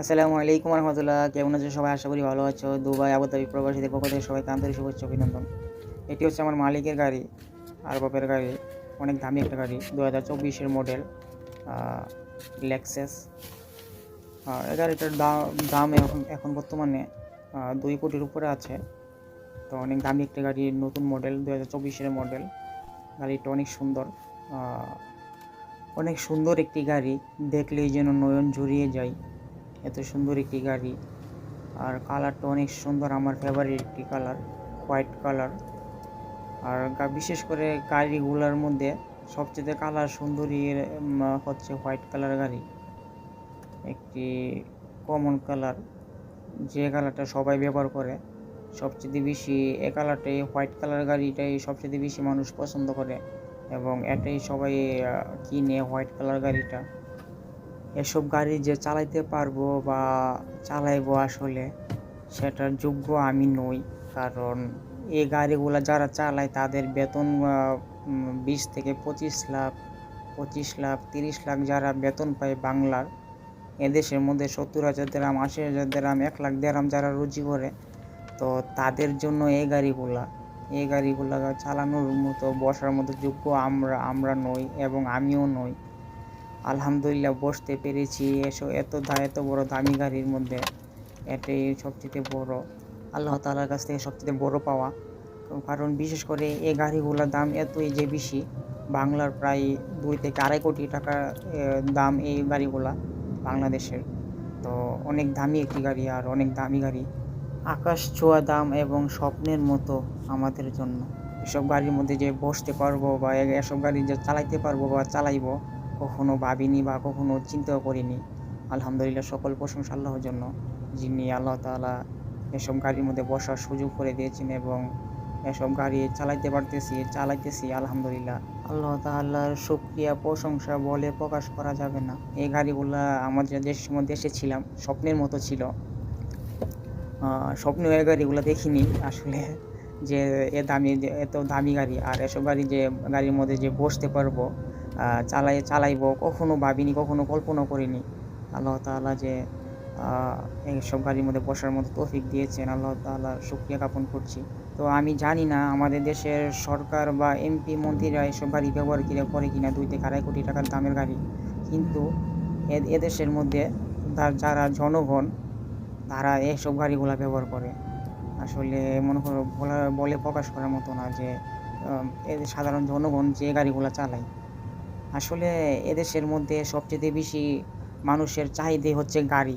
আসসালামু আলাইকুম রহমতুল্লাহ। কেমন আছো সবাই? আশা করি ভালো আছো। দুবাই আবুধাবি প্রবাসীদের পক্ষ থেকে সবাইকে আন্তরিক শুভেচ্ছা অভিনন্দন। এটি হচ্ছে আমার মালিকের গাড়ি আর বাপের গাড়ি, অনেক দামি একটা গাড়ি দু হাজার চব্বিশের মডেল লেক্সেস এই গাড়িটার দাম দাম এখন এখন বর্তমানে দুই কোটির উপরে আছে। তো অনেক দামি একটা গাড়ি, নতুন মডেল দু হাজার চব্বিশের মডেল গাড়িটা অনেক সুন্দর অনেক সুন্দর একটি গাড়ি। দেখলেই যেন নয়ন জুড়িয়ে যায়। এত সুন্দর একটি গাড়ি। আর কালারটা অনেক সুন্দর, আমার ফেভারিট একটি কালার হোয়াইট কালার আর বিশেষ করে গাড়িগুলোর মধ্যে সবচেয়ে কালার সুন্দরী হচ্ছে হোয়াইট কালার গাড়ি। একটি কমন কালার যে কালারটা সবাই ব্যবহার করে। সবচেয়ে বেশি, এ কালারটাই হোয়াইট কালার গাড়িটাই সবচেয়ে বেশি মানুষ পছন্দ করে। এবং এটাই সবাই কিনে হোয়াইট কালার গাড়িটা। এসব গাড়ি যে চালাইতে পারব বা চালাইবো আসলে, সেটার যোগ্য আমি নই। কারণ এই গাড়িগুলো যারা চালায়, তাদের বেতন বিশ থেকে পঁচিশ লাখ পঁচিশ লাখ, তিরিশ লাখ যারা বেতন পায় বাংলার, এদেশের মধ্যে সত্তর হাজার দেরাম, আশি হাজার দেরাম, এক লাখ দেরাম যারা রুজি করে, তো তাদের জন্য এই গাড়িগুলা এই গাড়িগুলা চালানোর মতো, বসার মতো যোগ্য আমরা আমরা নই এবং আমিও নই। আলহামদুলিল্লাহ বসতে পেরেছি। এসো, এত এত বড় দামি গাড়ির মধ্যে। এটাই সবচেয়ে বড়, আল্লাহ তালার কাছ থেকে সবচেয়ে বড় পাওয়া। কারণ বিশেষ করে এই গাড়িগুলোর দাম এতই যে বেশি, বাংলার প্রায় দুই থেকে আড়াই কোটি টাকা দাম এই গাড়িগুলা বাংলাদেশের। তো অনেক দামি একটি গাড়ি আর অনেক দামি গাড়ি। আকাশ ছোঁয়া দাম এবং স্বপ্নের মতো আমাদের জন্য। এসব গাড়ির মধ্যে যে বসতে পারব বা এসব গাড়ি যে চালাইতে পারব বা চালাইবো কখনো ভাবিনি বা কখনো চিন্তাও করিনি। আলহামদুলিল্লাহ সকল প্রশংসা আল্লাহর জন্য যিনি আল্লাহ তাআলা এসব গাড়ির মধ্যে বসার সুযোগ করে দিয়েছেন এবং এসব গাড়ি চালাইতে পারতেছি চালাইতেছি আলহামদুলিল্লাহ। আল্লাহ তাআলার শুক্রিয়া প্রশংসা বলে প্রকাশ করা যাবে না। এই গাড়িগুলা আমাদের দেশের মধ্যে এসেছিলাম স্বপ্নের মতো ছিল। আহ, স্বপ্নে এই গাড়িগুলো দেখিনি আসলে যে এ দামি এত দামি গাড়ি আর এসব গাড়ি যে গাড়ির মধ্যে যে বসতে পারব চালাই চালাইব, কখনো ভাবিনি, কখনো কল্পনা করিনি। আল্লাহ তাআলা যে এইসব গাড়ির মধ্যে বসার মতো তৌফিক দিয়েছেন, আল্লাহ তাআলা শুক্রিয়া জ্ঞাপন করছি। তো আমি জানি না আমাদের দেশের সরকার বা এমপি মন্ত্রীরা এসব গাড়ি ব্যবহার কিনা, করে কিনা, দুই থেকে আড়াই কোটি টাকার দামের গাড়ি। কিন্তু এদেশের মধ্যে যারা জনগণ, তারা এইসব গাড়িগুলো ব্যবহার করে। আসলে মনে করো, বলা প্রকাশ করার মতো না যে সাধারণ জনগণ যে গাড়িগুলো চালায়। আসলে এদেশের মধ্যে সবচেয়ে বেশি মানুষের চাহিদা হচ্ছে গাড়ি।